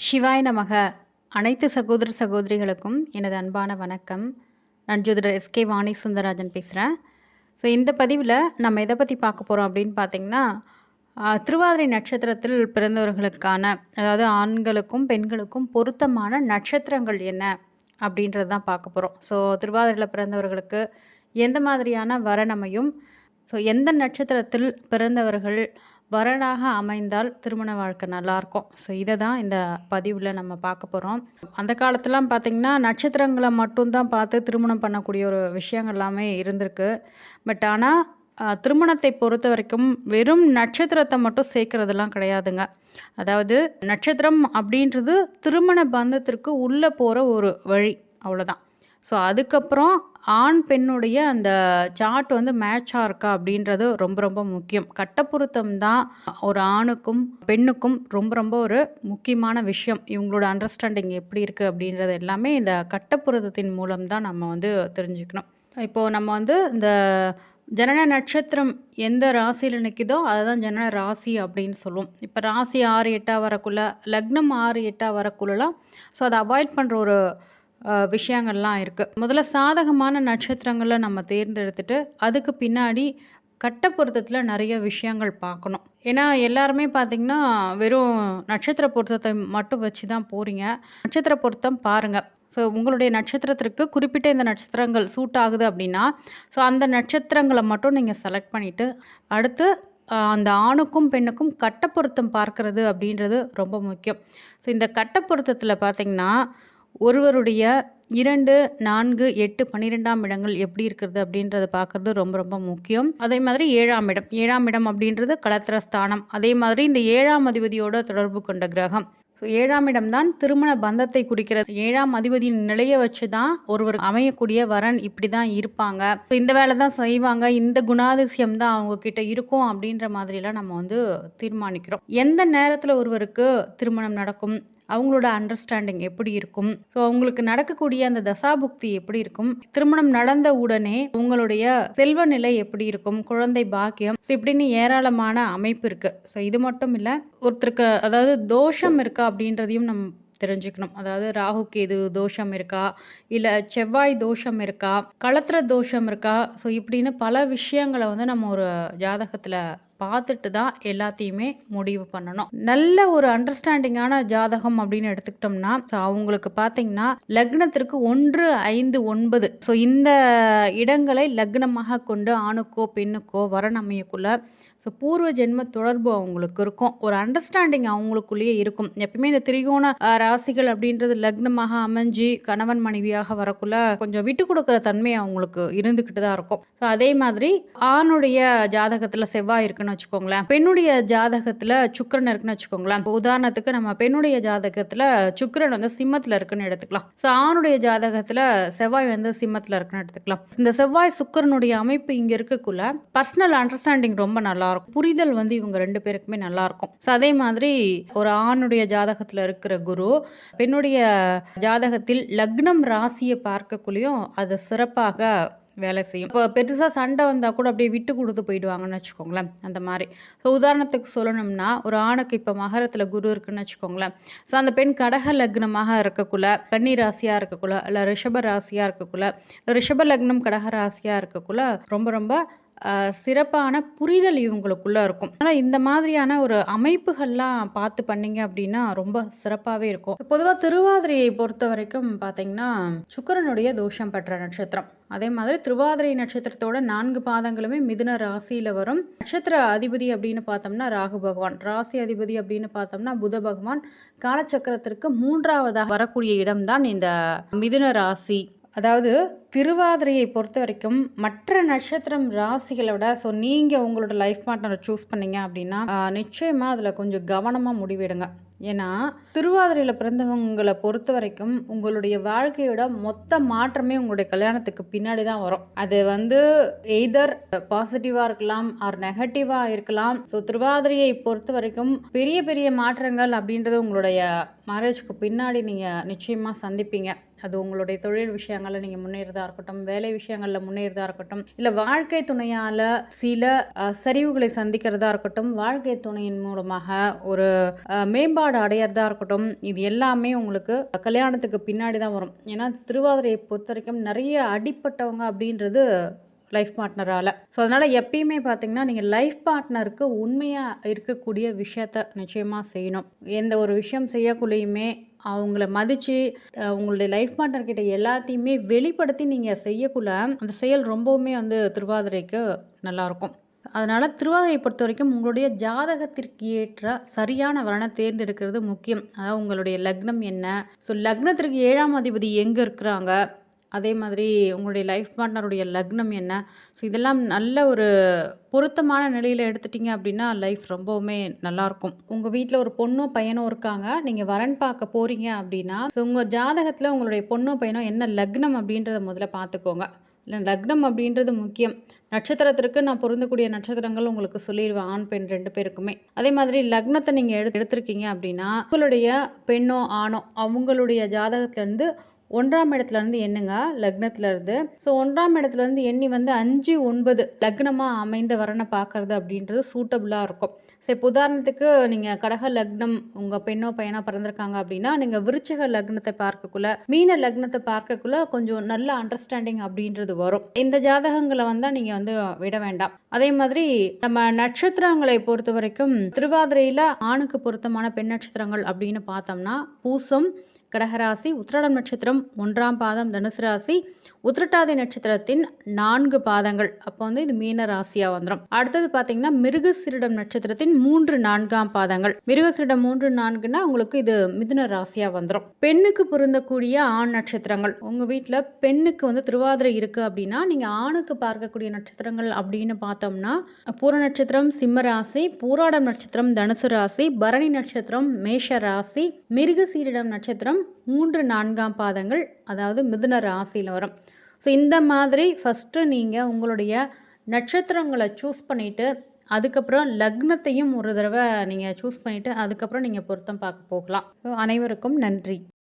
சிவாய் நமக. அனைத்து சகோதர சகோதரிகளுக்கும் எனது அன்பான வணக்கம். நான் ஜோதிடர் எஸ்கே வாணி சுந்தரராஜன் பேசுகிறேன் ஸோ இந்த பதிவில் நம்ம எதை பற்றி பார்க்க போகிறோம் அப்படின்னு பார்த்தீங்கன்னா திருவாதிரை நட்சத்திரத்தில் பிறந்தவர்களுக்கான அதாவது ஆண்களுக்கும் பெண்களுக்கும் பொருத்தமான நட்சத்திரங்கள் என்ன அப்படின்றது தான் பார்க்க போகிறோம் ஸோ திருவாதிரையில் பிறந்தவர்களுக்கு எந்த மாதிரியான வரணமையும் ஸோ எந்த நட்சத்திரத்தில் பிறந்தவர்கள் வரனாக அமைந்தால் திருமண வாழ்க்கை நல்லாயிருக்கும். ஸோ இதை தான் இந்த பதிவில் நம்ம பார்க்க போகிறோம் அந்த காலத்துலாம் பார்த்திங்கன்னா நட்சத்திரங்களை மட்டும்தான் பார்த்து திருமணம் பண்ணக்கூடிய ஒரு விஷயங்கள் எல்லாமே இருந்திருக்கு. பட் ஆனால் திருமணத்தை பொறுத்த வரைக்கும் வெறும் நட்சத்திரத்தை மட்டும் சேர்க்கறதெல்லாம் கிடையாதுங்க. அதாவது நட்சத்திரம் அப்படின்றது திருமண பந்தத்திற்கு உள்ளே போகிற ஒரு வழி. அவ்வளோதான் ஸோ அதுக்கப்புறம் ஆண் பெண்ணுடைய அந்த சார்ட் வந்து மேட்சாக இருக்கா அப்படின்றது ரொம்ப ரொம்ப முக்கியம். கட்டப்பொருத்தம் தான் ஒரு ஆணுக்கும் பெண்ணுக்கும் ரொம்ப ரொம்ப ஒரு முக்கியமான விஷயம். இவங்களோட அண்டர்ஸ்டாண்டிங் எப்படி இருக்குது அப்படின்றது எல்லாமே இந்த கட்டப்பொருத்தத்தின் மூலம் தான் நம்ம வந்து தெரிஞ்சுக்கணும். இப்போது நம்ம வந்து இந்த ஜனன நட்சத்திரம் எந்த ராசியில் நிற்கிதோ அதை தான் ஜனன ராசி அப்படின்னு சொல்லுவோம். இப்போ ராசி ஆறு எட்டாக வரக்குள்ள லக்னம் ஆறு எட்டாக வரக்குள்ளலாம். ஸோ அதை அவாய்ட் பண்ணுற ஒரு விஷயங்கள்லாம் இருக்குது முதல்ல சாதகமான நட்சத்திரங்களை நம்ம தேர்ந்தெடுத்துட்டு அதுக்கு பின்னாடி கட்ட பொருத்தத்தில் நிறைய விஷயங்கள் பார்க்கணும். ஏன்னா எல்லாருமே பார்த்திங்கன்னா வெறும் நட்சத்திர பொருத்தத்தை மட்டும் வச்சு தான் போகிறீங்க நட்சத்திர பொருத்தம் பாருங்கள் ஸோ உங்களுடைய நட்சத்திரத்திற்கு குறிப்பிட்ட இந்த நட்சத்திரங்கள் சூட் ஆகுது அப்படின்னா ஸோ அந்த நட்சத்திரங்களை மட்டும் நீங்கள் செலக்ட் பண்ணிவிட்டு அடுத்து அந்த ஆணுக்கும் பெண்ணுக்கும் கட்ட பொருத்தம் பார்க்கறது அப்படின்றது ரொம்ப முக்கியம். ஸோ இந்த கட்ட பொருத்தத்தில் பார்த்திங்கன்னா ஒருவருடைய இரண்டு நான்கு எட்டு பன்னிரெண்டாம் இடங்கள் எப்படி இருக்கிறது அப்படின்றத பார்க்கறது ரொம்ப ரொம்ப முக்கியம். அதே மாதிரி ஏழாம் இடம். ஏழாம் இடம் அப்படின்றது கலத்திரஸ்தானம். அதே மாதிரி இந்த ஏழாம் அதிபதியோட தொடர்பு கொண்ட கிரகம். ஸோ ஏழாம் இடம்தான் திருமண பந்தத்தை குறிக்கிறது. ஏழாம் அதிபதியின் நிலையை வச்சு தான் ஒருவர் அமையக்கூடிய வரன் இப்படி தான் இருப்பாங்க இந்த வேலை தான் செய்வாங்க. இந்த குணாதிசயம் தான் அவங்க கிட்ட இருக்கும் அப்படின்ற மாதிரிலாம் நம்ம வந்து தீர்மானிக்கிறோம். எந்த நேரத்தில் ஒருவருக்கு திருமணம் நடக்கும்? அவங்களோட அண்டர்ஸ்டாண்டிங் எப்படி இருக்கும்? ஸோ அவங்களுக்கு நடக்கக்கூடிய அந்த தசாபுக்தி எப்படி இருக்கும்? திருமணம் நடந்த உடனே உங்களுடைய செல்வ நிலை எப்படி இருக்கும்? குழந்தை பாக்கியம். ஸோ இப்படின்னு ஏராளமான அமைப்பு இருக்கு. ஸோ இது மட்டும் இல்லை ஒருத்தருக்கு அதாவது தோஷம் இருக்கா அப்படின்றதையும் நம்ம தெரிஞ்சுக்கணும். அதாவது ராகு கேது தோஷம் இருக்கா? இல்லை செவ்வாய் தோஷம் இருக்கா? களத்திர தோஷம் இருக்கா? ஸோ இப்படின்னு பல விஷயங்களை வந்து நம்ம ஒரு ஜாதகத்தில் பார்த்துட்டு தான் எல்லாத்தையுமே முடிவு பண்ணணும். நல்ல ஒரு அண்டர்ஸ்டாண்டிங்கான ஜாதகம் அப்படின்னு எடுத்துக்கிட்டோம்னா அவங்களுக்கு பார்த்தீங்கன்னா லக்னத்திற்கு ஒன்று ஐந்து ஒன்பது. ஸோ இந்த இடங்களை லக்னமாக கொண்டு ஆணுக்கோ பெண்ணுக்கோ வரணமையக்குள்ள ஸோ பூர்வ ஜென்ம தொடர்பு அவங்களுக்கு இருக்கும். ஒரு அண்டர்ஸ்டாண்டிங் அவங்களுக்குள்ளேயே இருக்கும். எப்பயுமே இந்த திரிகோண ராசிகள் அப்படின்றது லக்னமாக அமைஞ்சு கணவன் மனைவியாக வரக்குள்ள கொஞ்சம் விட்டு கொடுக்குற தன்மை அவங்களுக்கு இருந்துக்கிட்டு தான் இருக்கும். ஸோ அதே மாதிரி ஆணுடைய ஜாதகத்தில் செவ்வாய் இருக்குன்னு வச்சுக்கோங்களேன். பெண்ணுடைய ஜாதகத்தில் சுக்கிரன் இருக்குன்னு வச்சுக்கோங்களேன். இப்போ உதாரணத்துக்கு நம்ம பெண்ணுடைய ஜாதகத்தில் சுக்கிரன் வந்து சிம்மத்தில் இருக்குன்னு எடுத்துக்கலாம். ஸோ ஆணுடைய ஜாதகத்தில் செவ்வாய் வந்து சிம்மத்தில் இருக்குன்னு எடுத்துக்கலாம். இந்த செவ்வாய் சுக்கிரனுடைய அமைப்பு இங்கே இருக்கக்குள்ள பர்சனல் அண்டர்ஸ்டாண்டிங் ரொம்ப நல்லா இருக்கும் புரிதல் வந்து இவங்க ரெண்டு பேருக்குமே நல்லா இருக்கும் ஸோ அதே மாதிரி ஒரு ஆணுடைய ஜாதகத்தில் இருக்கிற குரு பெண்ணுடைய ஜாதகத்தில் லக்னம் ராசியை பார்க்கக்குள்ளேயும் அது சிறப்பாக வேலை செய்யும். இப்போ பெருசாக சண்டை வந்தால் கூட அப்படியே விட்டு கொடுத்து போயிடுவாங்கன்னு வச்சுக்கோங்களேன் அந்த மாதிரி. ஸோ உதாரணத்துக்கு சொல்லணும்னா ஒரு ஆணுக்கு இப்போ மகரத்தில் குரு இருக்குன்னு வச்சுக்கோங்களேன். ஸோ அந்த பெண் கடக லக்னமாக இருக்கக்குள்ள கன்னி ராசியாக இருக்கக்குள்ள இல்லை ரிஷப ராசியாக இருக்கக்குள்ள ரிஷப லக்னம் கடக ராசியாக இருக்கக்குள்ள ரொம்ப ரொம்ப சிறப்பான புரிதல் இவங்களுக்குள்ளே இருக்கும். ஆனால் இந்த மாதிரியான ஒரு அமைப்புகள்லாம் பார்த்து பண்ணீங்க அப்படின்னா ரொம்ப சிறப்பாகவே இருக்கும். பொதுவாக திருவாதிரையை பொறுத்த வரைக்கும் பார்த்தீங்கன்னா சுக்கிரனுடைய தோஷம் பெற்ற நட்சத்திரம். அதே மாதிரி திருவாதிரை நட்சத்திரத்தோட நான்கு பாதங்களுமே மிதுன ராசியில் வரும். நட்சத்திர அதிபதி அப்படின்னு பார்த்தோம்னா ராகு பகவான். ராசி அதிபதி அப்படின்னு பார்த்தோம்னா புத பகவான். காலச்சக்கரத்திற்கு மூன்றாவதாக வரக்கூடிய இடம்தான் இந்த மிதுன ராசி. அதாவது திருவாதிரையை பொறுத்த வரைக்கும் மற்ற நட்சத்திரம் ராசிகளை விட ஸோ நீங்கள் உங்களோட லைஃப் பார்ட்னரை சூஸ் பண்ணீங்க அப்படின்னா நிச்சயமாக அதில் கொஞ்சம் கவனமாக முடிவெடுங்க. ஏன்னா திருவாதிரையில் பிறந்தவங்களை பொறுத்த வரைக்கும் உங்களுடைய வாழ்க்கையோட மொத்த மாற்றமே உங்களுடைய கல்யாணத்துக்கு பின்னாடி தான் வரும். அது வந்து எய்தர் பாசிட்டிவாக இருக்கலாம் ஆர் நெகட்டிவாக இருக்கலாம். ஸோ திருவாதிரையை பொறுத்த வரைக்கும் பெரிய பெரிய மாற்றங்கள் அப்படின்றது உங்களுடைய மேரேஜ்க்கு பின்னாடி நீங்கள் நிச்சயமாக சந்திப்பீங்க. அது உங்களுடைய தொழில் விஷயங்களில் நீங்கள் முன்னேறதா இருக்கட்டும், வேலை விஷயங்களில் முன்னேறதா இருக்கட்டும், இல்லை வாழ்க்கை துணையால் சில சரிவுகளை சந்திக்கிறதா இருக்கட்டும், வாழ்க்கை துணையின் மூலமாக ஒரு மேம்பாடு மேம்பாடு அடையிறதா இருக்கட்டும், இது எல்லாமே உங்களுக்கு கல்யாணத்துக்கு பின்னாடி தான் வரும். ஏன்னா திருவாதிரையை பொறுத்தவரைக்கும் நிறைய அடிப்பட்டவங்க அப்படின்றது லைஃப் பார்ட்னரால் ஸோ அதனால் எப்பயுமே பார்த்தீங்கன்னா, நீங்கள் லைஃப் பார்ட்னருக்கு உண்மையாக இருக்கக்கூடிய விஷயத்த நிச்சயமாக செய்யணும். எந்த ஒரு விஷயம் செய்யக்குள்ளேயுமே அவங்கள மதித்து உங்களுடைய லைஃப் பார்ட்னர்கிட்ட எல்லாத்தையுமே வெளிப்படுத்தி நீங்கள் செய்யக்குள்ள, அந்த செயல் ரொம்பவுமே வந்து திருவாதிரைக்கு நல்லாயிருக்கும் அதனால் திருவாதிரையை பொறுத்தவரைக்கும் உங்களுடைய ஜாதகத்திற்கு ஏற்ற சரியான வரனை தேர்ந்தெடுக்கிறது முக்கியம். அதாவது உங்களுடைய லக்னம் என்ன? ஸோ லக்னத்திற்கு ஏழாம் அதிபதி எங்கே இருக்கிறாங்க? அதே மாதிரி உங்களுடைய லைஃப் பார்ட்னருடைய லக்னம் என்ன? ஸோ இதெல்லாம் நல்ல ஒரு பொருத்தமான நிலையில் எடுத்துட்டீங்க அப்படின்னா, லைஃப் ரொம்பவுமே நல்லாயிருக்கும் உங்கள் வீட்டில் ஒரு பொண்ணோ, பையனோ இருக்காங்க. நீங்கள் வரன் பார்க்க போகிறீங்க அப்படின்னா, ஸோ உங்கள் ஜாதகத்தில் உங்களுடைய பொண்ணோ, பையனோ என்ன லக்னம் அப்படின்றத முதல்ல பார்த்துக்கோங்க. இல்லை லக்னம் அப்படின்றது முக்கியம். நட்சத்திரத்திற்கு நான் பொருந்தக்கூடிய நட்சத்திரங்கள் உங்களுக்கு சொல்லிடுவேன் ஆண், பெண் ரெண்டு பேருக்குமே. அதே மாதிரி லக்னத்தை நீங்கள் எடு எடுத்திருக்கீங்க அப்படின்னா, உங்களுடைய பெண்ணோ, ஆணோ அவங்களுடைய ஜாதகத்துலேருந்து 1ஆம் இடத்துலருந்து எண்ணுங்க. லக்னத்திலருந்து. ஸோ ஒன்றாம் இடத்துலேருந்து எண்ணி வந்து அஞ்சு ஒன்பது லக்னமாக அமைந்த வரனை பார்க்கறது அப்படின்றது சூட்டபுளாக இருக்கும். சரி இப்போ உதாரணத்துக்கு நீங்கள் கடக லக்னம் உங்கள் பெண்ணோ, பையனோ பிறந்திருக்காங்க அப்படின்னா, நீங்கள் விருச்சக லக்னத்தை பார்க்கக்குள்ள, மீன லக்னத்தை பார்க்கக்குள்ள கொஞ்சம் நல்ல அண்டர்ஸ்டாண்டிங் அப்படின்றது வரும். இந்த ஜாதகங்களை வந்தால் நீங்கள் வந்து விட வேண்டாம். அதே மாதிரி நம்ம நட்சத்திரங்களை பொறுத்த வரைக்கும் திருவாதிரையில் ஆணுக்கு பொருத்தமான பெண் நட்சத்திரங்கள் அப்படின்னு பார்த்தோம்னா, பூசம், கடகராசி, உத்திராடம் நட்சத்திரம் ஒன்றாம் பாதம் தனுசு ராசி, உத்திரட்டாதி நட்சத்திரத்தின் நான்கு பாதங்கள். அப்போ வந்து இது மீன ராசியாக வந்துடும் அடுத்தது பார்த்தீங்கன்னா, மிருகசிரிடம் நட்சத்திரத்தின் 3, 4ஆம் பாதங்கள். மிருகசிரிடம் மூன்று நான்குன்னா உங்களுக்கு இது மிதுன ராசியாக வந்துடும் பெண்ணுக்கு பொருந்தக்கூடிய ஆண் நட்சத்திரங்கள். உங்கள் வீட்டில் பெண்ணுக்கு வந்து திருவாதிரை இருக்குது அப்படின்னா, நீங்கள் ஆணுக்கு பார்க்கக்கூடிய நட்சத்திரங்கள் அப்படின்னு பார்த்தோம்னா, பூர நட்சத்திரம் சிம்ம ராசி, பூராடம் நட்சத்திரம் தனுசு ராசி, பரணி நட்சத்திரம் மேஷ ராசி, மிருகசீரிடம் நட்சத்திரம் 3, 4ஆம் பாதங்கள். அதாவது மிதுன ராசியில் வரும். ஸோ இந்த மாதிரி ஃபஸ்ட்டு நீங்கள் உங்களுடைய நட்சத்திரங்களை சூஸ் பண்ணிவிட்டு அதுக்கப்புறம் லக்னத்தையும் ஒரு தடவை நீங்கள் சூஸ் பண்ணிவிட்டு அதுக்கப்புறம் நீங்கள் பொருத்தம் பார்க்க போகலாம். ஸோ அனைவருக்கும் நன்றி.